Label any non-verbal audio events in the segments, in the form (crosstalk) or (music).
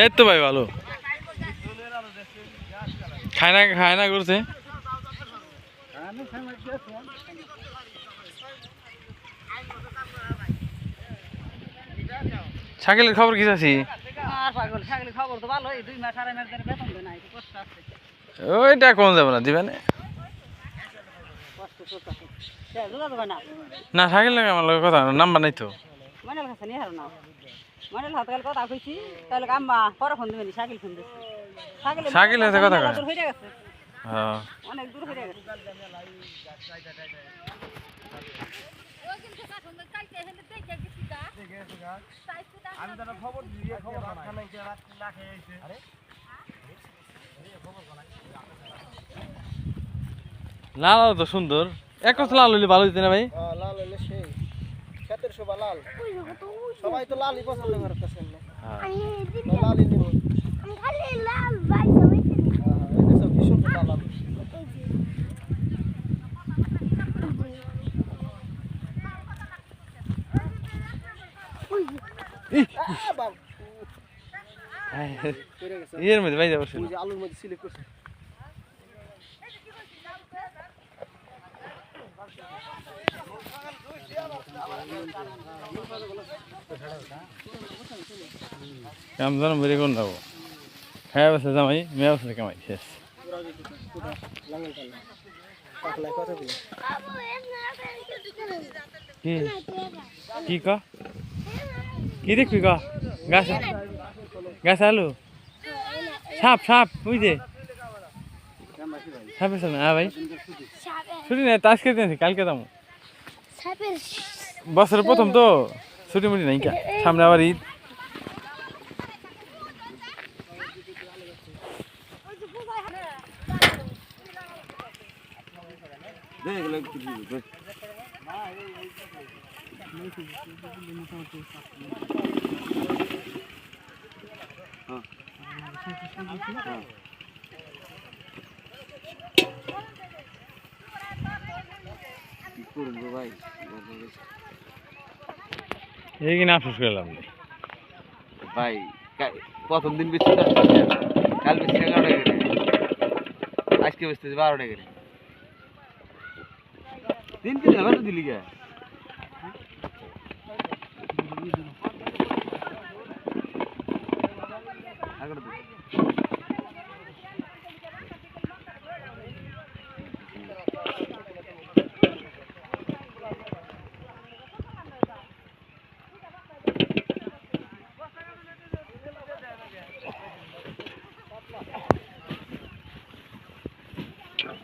এই তো ভাই ভালো। খায় না খায় না করছে শাকিলের খবর কি আছে। ওইটা কোন যাবে না দিবেন না। শাকিল আমার কথা নাম্বার নাই তো। মনের কাছে নিয়ে হারো না মনের হাত কাল কথা কইছি তাহলে আম্মা পরে ফোন দিবেনি সাইকেল ফোন দিছি। সাইকেল সাইকেল হাতে কথা কয়। দূর হয়ে গেছে। হ্যাঁ। অনেক দূর হয়ে গেছে। লাল তো সুন্দর। এক কথা লাল হইলে ভালো হইতে না ভাই? শোভা লাল। সবাই তো লালই পছন্দ করতেছে হ্যাঁ। লালই নিব। হ্যাঁ, হ্যাঁ। ইয়ের মধ্যে ভাই যাব আলুর মধ্যে সিলিপ করছে। কাম জানো বেরিয়ে কোন যাব? হ্যাঁ বসে জামাই মেয়ে বসে কামাই শেষ। কি? কি ক? কি দেখবি ক? গাছ গাছ আলু? সাপ সাপ বুঝ যে। সাপের সামনে হ্যাঁ ভাই। ছুটি নেই তাস আছি, কালকে যাব। সাপের বছরের প্রথম তো ছুটি মুটি নাই কা। সামনে আবার ঈদ। এই কিনা আফসোস করলাম ভাই প্রথম দিন বেশি কাল বেশি এগারো টাকা আজকে বেচতেছি বারো টাকা হবে তো দিলি কে এগারো দিন। আস্তে আস্তে উঠাই দিন ভেঙে গেলে আর জ্বালা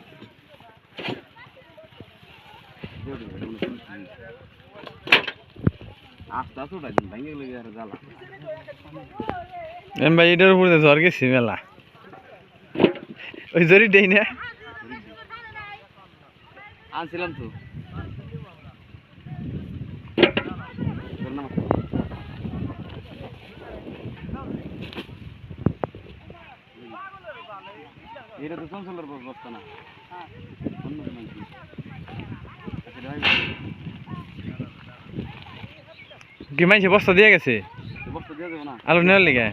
এম ভাই, এটার উপরে জ্বর গেছি মেলা। ওই জরি দেই না। আনছিলাম তো? এটা তো চঞ্চলের বস্তা না। কি? আচ্ছা, এটা ভাই, কি মাইছে বস্তা দিয়ে গেছে? বস্তা দিয়ে দেবো না। আলু নেওয়ার লিগে? হ্যাঁ।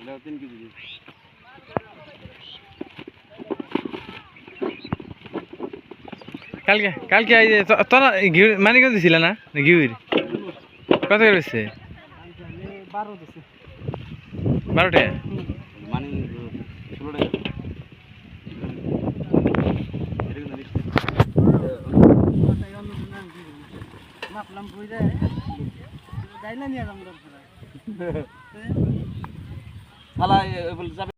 এটা তিন কেজি দিই। কালকে কালকে এই যে তো- তোরা ঘিউ মানে কেন দিছিল না? ঘিউর? কত করে বেচছে? বারো দিছে। বারো টাকা মানে ষোলো টাকা এটা কিন্তু নিশ্চিত। মাপলাম বুঝে যাই না নিয়ে যাব। (laughs) শালা এ- এ বলে যাবে।